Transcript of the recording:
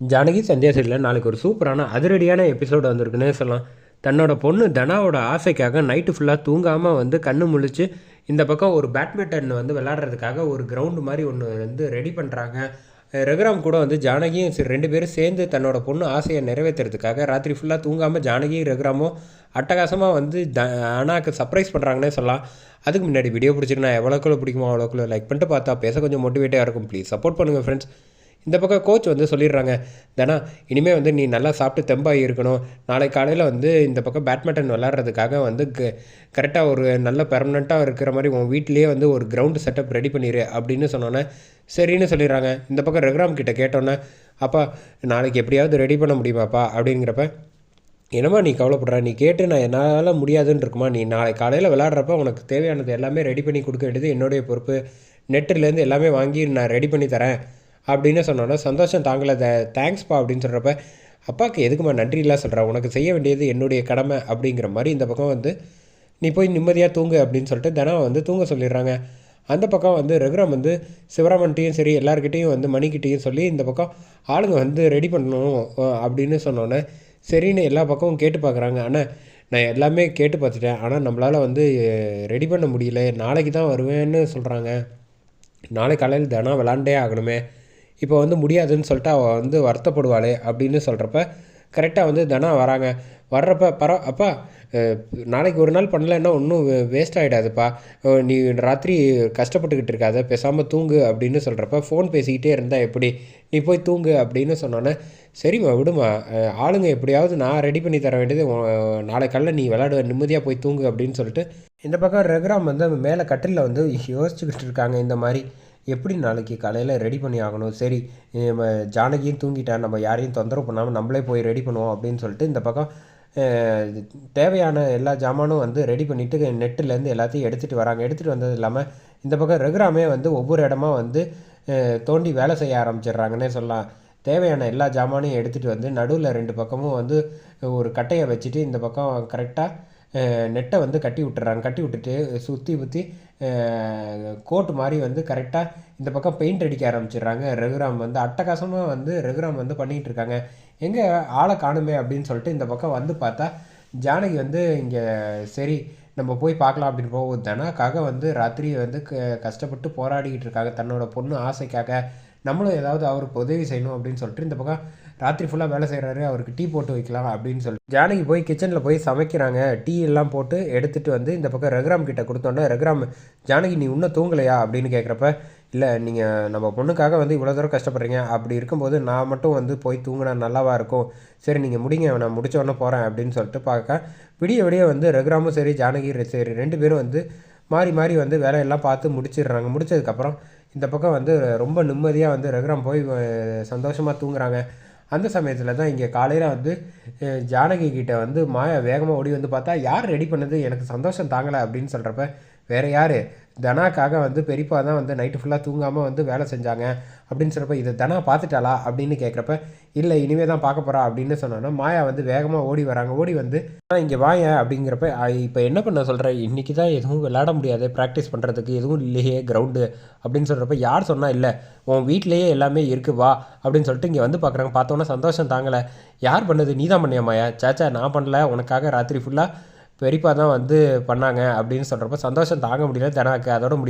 ஜானகி சந்தியா சைடில் நாளைக்கு ஒரு சூப்பரான அதிரடியான எபிசோடு வந்திருக்குன்னே சொல்லலாம். தன்னோட பொண்ணு தனாவோட ஆசைக்காக நைட்டு ஃபுல்லாக தூங்காமல் வந்து கண்ணு முழிச்சு இந்த பக்கம் ஒரு பேட்மிண்டன் வந்து விளாட்றதுக்காக ஒரு கிரவுண்டு மாதிரி ஒன்று வந்து ரெடி பண்ணுறாங்க ரகுராம் கூட வந்து ஜானகியும் சரி ரெண்டு பேரும் சேர்ந்து தன்னோட பொண்ணு ஆசையை நிறைவேற்றுறதுக்காக ராத்திரி ஃபுல்லாக தூங்காமல் ஜானகியும் ரகுராமும் அட்டகாசமாக வந்து த அண்ணாக்கு சர்ப்ரைஸ் பண்ணுறாங்கன்னே சொல்லலாம். அதுக்கு முன்னாடி வீடியோ பிடிச்சிருந்தா எவ்வளோக்குள்ளே பிடிக்குமோ அவ்வளோக்குள்ள லைக் பண்ணிட்டு பார்த்தா பேச கொஞ்சம் மோட்டிவேட்டாக இருக்கும். ப்ளீஸ் சப்போர்ட் பண்ணுங்கள் ஃப்ரெண்ட்ஸ் இந்த பக்கம் கோச் வந்து சொல்லிடுறாங்க தனா இனிமேல் வந்து நீ நல்லா சாப்பிட்டு தெம்பாகி இருக்கணும். நாளை காலையில் வந்து இந்த பக்கம் பேட்மிண்டன் விளாட்றதுக்காக வந்து க கரெக்டாக ஒரு நல்ல பெர்மனெண்ட்டாக இருக்கிற மாதிரி உன் வீட்லேயே வந்து ஒரு கிரவுண்டு செட்டப் ரெடி பண்ணிடு அப்படின்னு சொன்னோன்னே சரின்னு சொல்லிடுறாங்க. இந்த பக்கம் ரகுராம் கிட்ட கேட்டோன்னே அப்பா நாளைக்கு எப்படியாவது ரெடி பண்ண முடியுமாப்பா அப்படிங்கிறப்ப என்னம்மா நீ கவலைப்படுற? நீ கேட்டு நான் என்னால் முடியாதுன்னு இருக்குமா? நீ நாளை காலையில் விளாட்றப்ப உனக்கு தேவையானது எல்லாமே ரெடி பண்ணி கொடுக்க வேண்டியது என்னுடைய பொறுப்பு. நெட்டுலேருந்து எல்லாமே வாங்கி நான் ரெடி பண்ணி தரேன். அப்படின்னு சொன்னோன்னே சந்தோஷம் தாங்கலை த தேங்க்ஸ்ப்பா அப்படின்னு சொல்கிறப்ப அப்பாவுக்கு எதுக்குமா நன்றிலாம் சொல்கிறேன் உனக்கு செய்ய வேண்டியது என்னுடைய கடமை அப்படிங்கிற மாதிரி இந்த பக்கம் வந்து நீ போய் நிம்மதியாக தூங்கு அப்படின்னு சொல்லிட்டு தினம் வந்து தூங்க சொல்லிடுறாங்க. அந்த பக்கம் வந்து ரகுராம் வந்து சிவராமன்ட்டையும் சரி எல்லாருக்கிட்டேயும் வந்து மணிக்கிட்டேயும் சொல்லி இந்த பக்கம் ஆளுங்க வந்து ரெடி பண்ணணும் அப்படின்னு சொன்னோன்னே சரின்னு எல்லா பக்கமும் கேட்டு பார்க்குறாங்க ஆனால் நான் எல்லாமே கேட்டு பார்த்துட்டேன் ஆனால் நம்மளால் வந்து ரெடி பண்ண முடியல. நாளைக்கு தான் வருவேன்னு சொல்கிறாங்க நாளை காலையில் தினம் விளாண்டே ஆகணுமே. இப்போ வந்து முடியாதுன்னு சொல்லிட்டு அவள் வந்து வருத்தப்படுவாளே அப்படின்னு சொல்கிறப்ப கரெக்டாக வந்து தனா வராங்க. வர்றப்ப பரவ அப்பா நாளைக்கு ஒரு நாள் பண்ணலைன்னா ஒன்றும் வேஸ்ட் ஆகிடாதுப்பா நீ ராத்திரி கஷ்டப்பட்டுக்கிட்டு இருக்காத. பேசாமல் தூங்கு அப்படின்னு சொல்கிறப்ப ஃபோன் பேசிக்கிட்டே இருந்தால் எப்படி? நீ போய் தூங்கு அப்படின்னு சொன்னோன்னே சரிம்மா விடுமா ஆளுங்க எப்படியாவது நான் ரெடி பண்ணி தர வேண்டியது நாளை காலையில் நீ விளாடுவ நிம்மதியாக போய் தூங்கு அப்படின்னு சொல்லிட்டு இந்த பக்கம் ரகுராம் வந்து மேலே கட்டிலில் வந்து யோசிச்சுக்கிட்டு இருக்காங்க இந்த மாதிரி. எப்படி நாளைக்கு காலையில் ரெடி பண்ணி ஆகணும்? சரி நம்ம ஜானகியும் தூங்கிட்டேன். நம்ம யாரையும் தொந்தரவு பண்ணாமல் நம்மளே போய் ரெடி பண்ணுவோம் அப்படின்னு சொல்லிட்டு இந்த பக்கம் தேவையான எல்லா ஜாமானும் வந்து ரெடி பண்ணிவிட்டு நெட்டுலேருந்து எல்லாத்தையும் எடுத்துகிட்டு வராங்க. எடுத்துகிட்டு வந்தது இல்லாமல் இந்த பக்கம் ரகுராமே வந்து ஒவ்வொரு இடமா வந்து தோண்டி வேலை செய்ய ஆரம்பிச்சிடுறாங்கன்னே சொல்லலாம். தேவையான எல்லா ஜாமானையும் எடுத்துகிட்டு வந்து நடுவில் ரெண்டு பக்கமும் வந்து ஒரு கட்டையை வச்சுட்டு இந்த பக்கம் கரெக்டாக நெட்டை வந்து கட்டி விட்டுறாங்க. கட்டி விட்டுட்டு சுற்றி சுற்றி கோட் மாதிரி வந்து கரெக்டாக இந்த பக்கம் பெயிண்ட் அடிக்க ஆரம்பிச்சிடுறாங்க. ரகுராம் வந்து அட்டகாசமாக வந்து ரகுராம் வந்து பண்ணிகிட்டு இருக்காங்க. எங்கே ஆளை காணுமே அப்படின்னு சொல்லிட்டு இந்த பக்கம் வந்து பார்த்தா ஜானகி வந்து இங்கே சரி நம்ம போய் பார்க்கலாம் அப்படின்னு போகுது தனாக்காக வந்து ராத்திரி வந்து க கஷ்டப்பட்டு போராடிக்கிட்டு இருக்காங்க. தன்னோட பொண்ணு ஆசைக்காக. நம்மளும் ஏதாவது அவருக்கு உதவி செய்யணும் அப்படின்னு சொல்லிட்டு இந்த பக்கம் ராத்திரி ஃபுல்லாக வேலை செய்கிறாரு அவருக்கு டீ போட்டு வைக்கலாம் அப்படின்னு சொல்லி ஜானகி போய் கிச்சனில் போய் சமைக்கிறாங்க. டீ எல்லாம் போட்டு எடுத்துகிட்டு வந்து இந்த பக்கம் ரகுராம் கிட்ட கொடுத்தோன்னே ரகுராம் ஜானகி நீ இன்னும் தூங்கலையா? அப்படின்னு கேட்குறப்ப இல்லை நீங்கள் நம்ம பொண்ணுக்காக வந்து இவ்வளோ தூரம் கஷ்டப்படுறீங்க. அப்படி இருக்கும்போது நான் மட்டும் வந்து போய் தூங்கினா நல்லாவாக இருக்கும்? சரி நீங்கள் முடிங்க நான் முடித்தோடனே போகிறேன் அப்படின்னு சொல்லிட்டு பார்க்க விடிய விடிய வந்து ரகுராமும் சரி ஜானகி சரி ரெண்டு பேரும் வந்து மாறி மாறி வந்து வேலையெல்லாம் பார்த்து முடிச்சிடுறாங்க. முடிச்சதுக்கப்புறம் இந்த பக்கம் வந்து ரொம்ப நிம்மதியாக வந்து ரகுராம் போய் சந்தோஷமாக தூங்குறாங்க. அந்த சமயத்தில் தான் இங்கே காலையில் வந்து ஜானகி கிட்டே வந்து மாயா வேகமாக ஓடி வந்து பார்த்தா யார் ரெடி பண்ணது? எனக்கு சந்தோஷம் தாங்கலை அப்படின்னு சொல்கிறப்ப வேறு யார்? தனாக்காக வந்து பெரியப்பா தான் வந்து நைட்டு ஃபுல்லாக தூங்காமல் வந்து வேலை செஞ்சாங்க. அப்படின்னு சொல்கிறப்ப இதை தனா பார்த்துட்டாளா? அப்படின்னு கேட்குறப்ப இல்லை இனிமே தான் பார்க்க போகிறா அப்படின்னு சொன்னோன்னா மாயா வந்து வேகமாக ஓடி வராங்க. ஓடி வந்து ஆனால் இங்கே வாய அப்படிங்கிறப்ப இப்போ என்ன பண்ண சொல்கிறேன் இன்றைக்கி தான் எதுவும் விளையாட முடியாது. ப்ராக்டிஸ் பண்ணுறதுக்கு எதுவும் இல்லையே கிரவுண்டு அப்படின்னு சொல்கிறப்ப யார் சொன்னால் இல்லை உன் வீட்லேயே எல்லாமே இருக்குது வா அப்படின்னு சொல்லிட்டு இங்கே வந்து பார்க்குறாங்க பார்த்தோன்னா சந்தோஷம் தாங்கலை. யார் பண்ணது? நீ தான் பண்ணியா மாயா? சேச்சா நான் பண்ணல. உனக்காக ராத்திரி ஃபுல்லாக பெரியப்பா தான் வந்து பண்ணாங்க அப்படின்னு சொல்கிறப்ப சந்தோஷம் தாங்க முடியல தனக்கு அதோட முடியும்